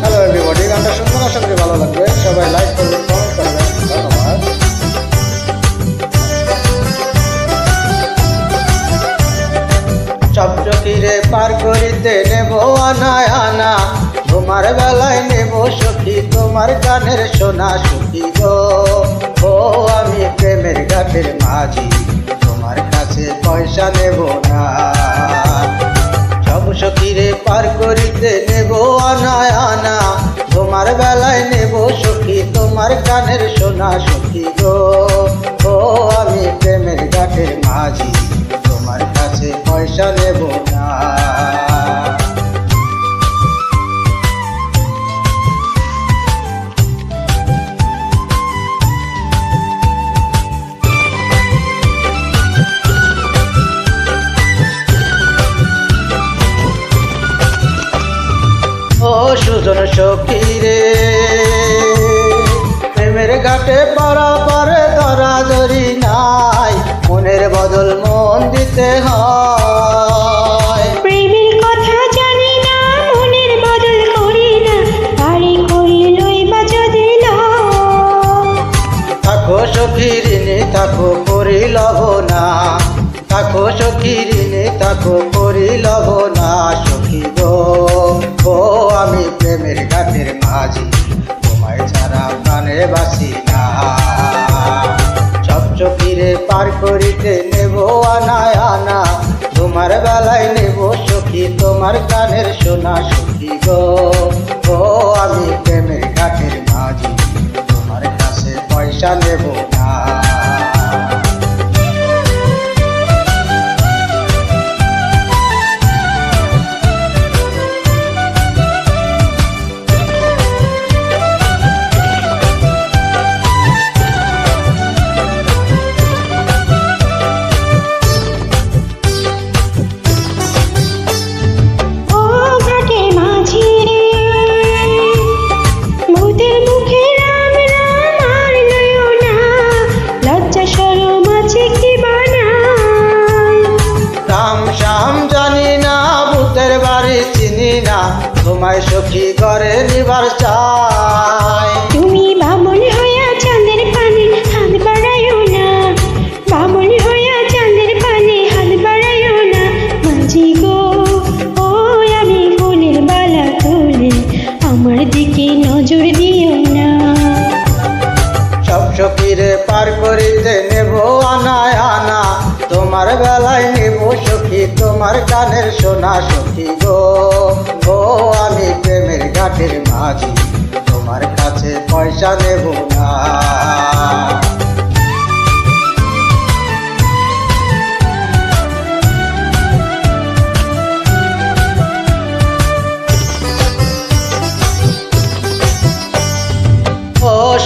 Hello everybody গানটা করি ভালো লাগবে। সবাই লাইক করবেন কমেন্ট করবেন। ধন্যবাদ। চকচকিরে পার করিতে নেব আনায় আনা তোমার বেলায় নেব সখী, তোমার গানের সোনা সখী গো। ও, আমি প্রেমের ঘাটের মাঝি। তোমার কাছে পয়সা নেব না। পার করিতে নেব আনা তোমার বেলায় নেব সখী তোমার কানের সোনা সখী গো। ও সখী রে প্রেমের ঘাটে পারা পারে ধরা ধরি নাই মনের বদল মন দিতে হয়। প্রেমের কথা জানি না মনের বদল করি না বাড়ি করি লইবা যদি থাকো সখী ঋণে থাকো করি লব না থাকো সখী ঋণে থাকো করি লব না সখী গো ও আমি প্রেমের ঘাটের মাঝি, তোমায় ছাড়া প্রাণে বাসি না। সব চকিরে পার করিতে নেব আনায় আনা, তোমার বেলায় নেব সখী, তোমার কানের সোনা সখী গো। ও, আমি প্রেমের ঘাটের মাঝি, তোমার কাছে পয়সা নেব না। তোমায় সখী করে নিবার চাই। তুমি বামন হইয়া চাঁদের পানে হাত বাড়াইও না। বামন হইয়া চাঁদের পানে হাত বাড়াইও না। মাঝি গো ও আমি ফুলের বালা তুলে আমার দিকে নজর দিও না। সব সখীরে পার করিতে নেব আনায় আনা। তোমার বেলায় তোমার কানের সোনা সখী গো। ও আমি প্রেমের ঘাটের মাঝি, তোমার কাছে পয়সা নেব না।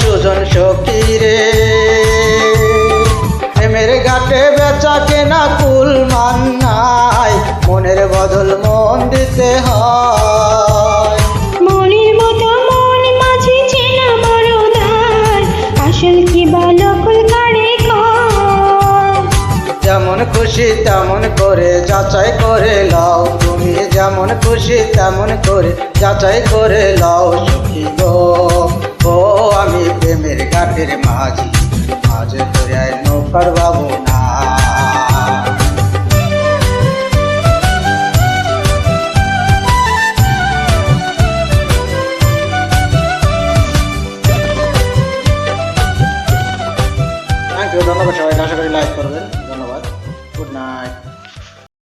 সুজন রে, প্রেমের ঘাটে বেচা কেনা দিতে হয়। মনের মতো মন মাঝি চেনা বড় আসল কি কর যেমন খুশি তেমন করে যাচাই করে লাও। তুমি যেমন খুশি তেমন করে যাচাই করে লাও। সখী গো ও আমি প্রেমের ঘাটের মাঝি। মাঝে ধরে নৌকার বাবু ধন্যবাদ সবাই